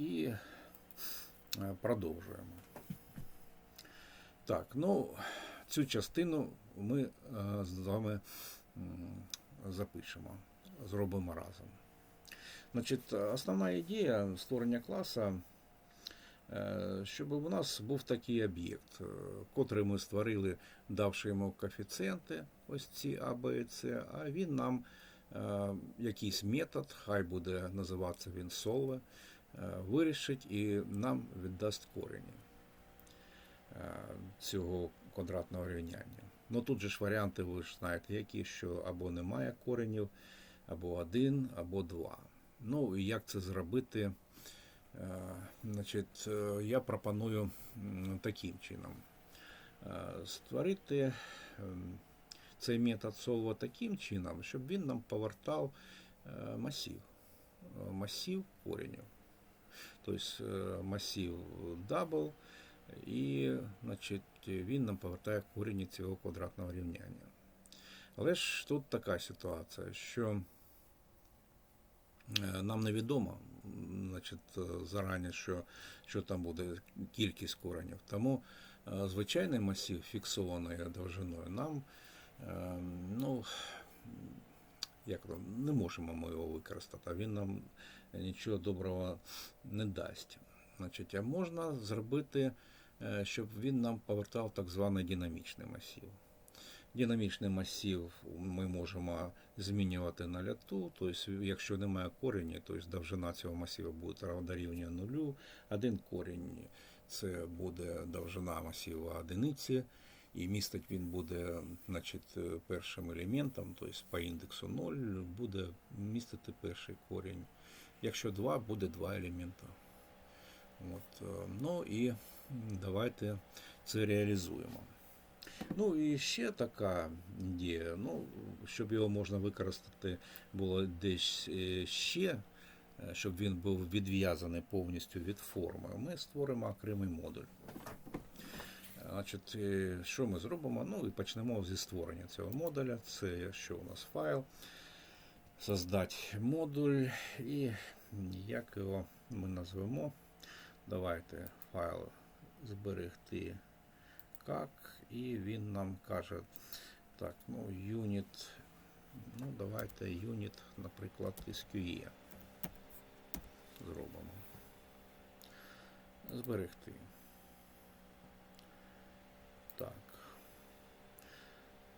і е, продовжуємо. Так, ну, цю частину ми е, з вами запишемо, зробимо разом. Значить, основна ідея створення класу, е, щоб у нас був такий об'єкт, котрий ми створили, давши йому коефіцієнти, ось ці А, Б С, а він нам якийсь метод, хай буде називатися він solve, вирішить і нам віддасть корені е, цього квадратного рівняння. Ну тут же ж варіанти, ви ж знаєте, які, що або немає коренів, або один, або два. Ну і як це зробити? Е, Значить, е, я пропоную таким чином Е, створити ем, цей метод solve таким чином, щоб він нам повертав е, масив. Е, коренів. Тобто е, масив double, і значить, він нам повертає корені цього квадратного рівняння. Але ж тут така ситуація, що е, нам невідомо значить, зарані, що, що там буде кількість коренів. Тому звичайний масив фіксованою довжиною нам ну, як не можемо ми його використати, а він нам нічого доброго не дасть. Значить, а можна зробити, е, щоб він нам повертав так званий динамічний масив. Динамічний масив ми можемо змінювати на ляту, тобто, якщо немає корені, то довжина цього масиву буде дорівнює нулю. Один корінь це буде довжина масиву одиниці, і містить він буде значить, першим елементом, тобто по індексу 0 буде містити перший корінь. Якщо 2, буде два елемента. От, е, ну і давайте це реалізуємо. Ну і ще така ідея, ну, щоб його можна використати було десь е, ще, е, щоб він був відв'язаний повністю від форми, ми створимо окремий модуль. Значить, що ми зробимо? Ну і почнемо зі створення цього модуля. Це що у нас файл, создати модуль і як його ми назвемо. Давайте файл зберегти як, і він нам каже, так, ну, unit, ну, давайте unit, наприклад, SQE зробимо. Зберегти. Так.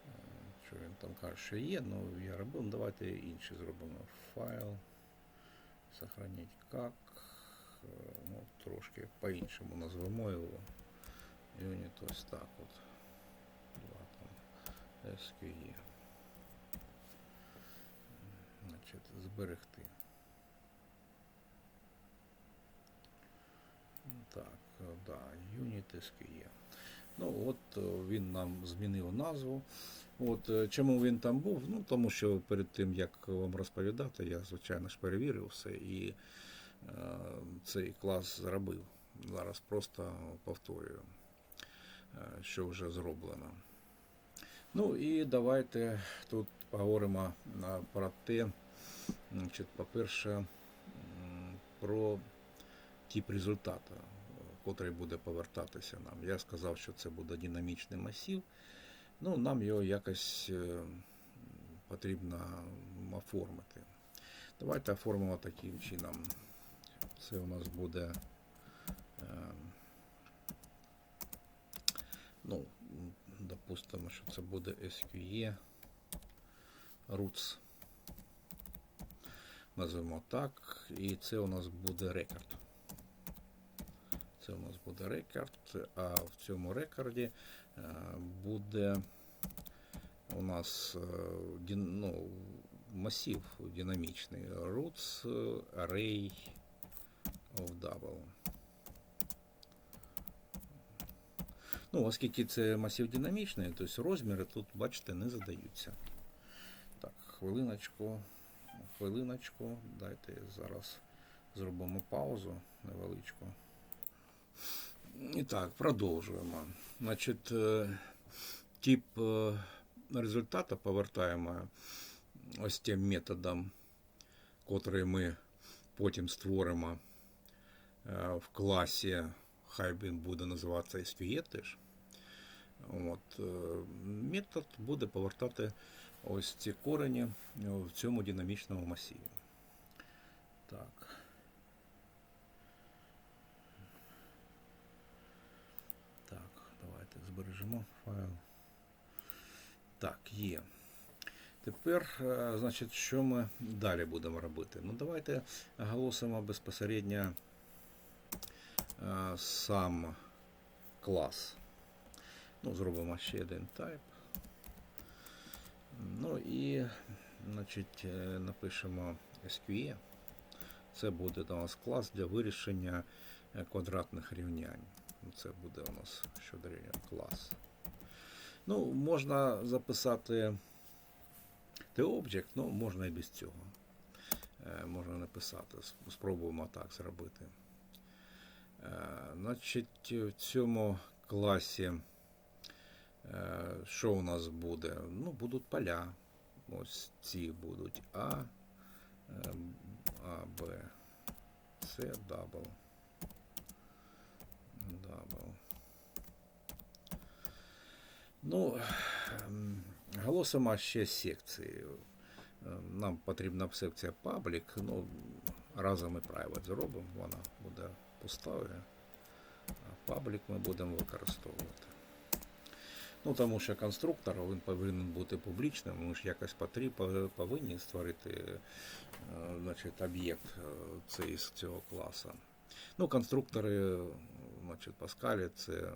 Е, Що він там каже, що є, ну я робив, ну, давайте інше зробимо. Файл. Сохранить как. Е, Ну, трошки по-іншому назвемо його. Юніт ось так от. Два там SQE. Значить, зберегти. Так, е, да, Unit SQE. Ну, от е, він нам змінив назву. От е, чому він там був? Ну, тому що перед тим, як вам розповідати, я, звичайно ж, перевірив все і е, цей клас зробив. Зараз просто повторюю, е, що вже зроблено. Ну і давайте тут поговоримо про те, по-перше, про тип результату, котрий буде повертатися нам. Я сказав, що це буде динамічний масив. Ну, нам його якось е, потрібно оформити. Давайте оформимо таким чином. Це у нас буде. е, Ну, допустимо, що це буде SQE roots. Назвемо так. І це у нас буде рекорд. Це у нас буде рекорд, а в цьому рекорді е, буде у нас е, ну, масив динамічний roots е, array of double. Ну, оскільки це масив динамічний, то розміри тут, бачите, не задаються. Так, хвилиночку, хвилиночку. Дайте зараз зробимо паузу невеличку. І так, продовжуємо. Значить, е, тип е, результату повертаємо ось тим методом, котрий ми потім створимо в класі, хай він буде називатися SQE. От, метод буде повертати ось ці корені в цьому динамічному масиві. Так, давайте збережемо файл. Так, є. Тепер, е, значить, що ми далі будемо робити? Ну, давайте оголосимо безпосередньо е, сам клас. Ну, зробимо ще один type. Ну і, значить, е, напишемо SQE. Це буде у нас клас для вирішення квадратних рівнянь. Це буде у нас щодо рівня клас. Ну, можна записати T-Object, ну, можна і без цього. Е, Можна написати. Спробуємо так зробити. Е, Значить, в цьому класі е, що у нас буде? Ну, будуть поля. Ось ці будуть А, А, Б, С, дабл. Дабл. Ну, голосимо ще секції. Нам потрібна секція Public, ну, разом і private зробимо, вона буде пустою, а Public ми будемо використовувати. Ну, тому що конструктор він повинен бути публічним, ми ж якось повинні створити е, значить, об'єкт е, з цього класу. Ну, конструктори, значить, Паскалі це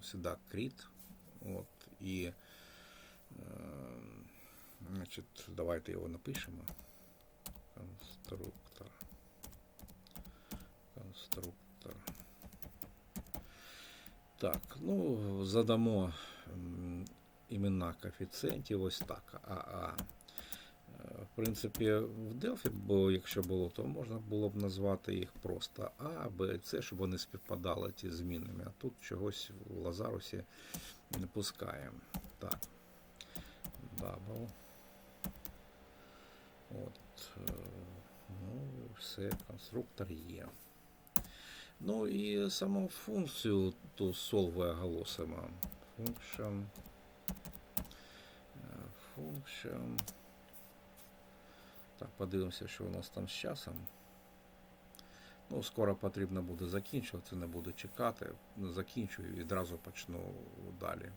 всегда кріт. От, і, е, значить, давайте його напишемо. Конструктор. Конструктор. Так, ну, задамо м, імена коефіцієнтів ось так. АА. В принципі, в Delphi, бо якщо було, то можна було б назвати їх просто А, Б, С, щоб вони співпадали ті змінами. А тут чогось в Лазарусі не пускаємо. Так. Дабл. От. е, Ну, все, конструктор є. Ну і саму функцію ту solve оголосимо. Function. е, Function. Так, подивимося, що у нас там з часом. Ну, скоро потрібно буде закінчувати, не буду чекати. Закінчую і відразу почну далі.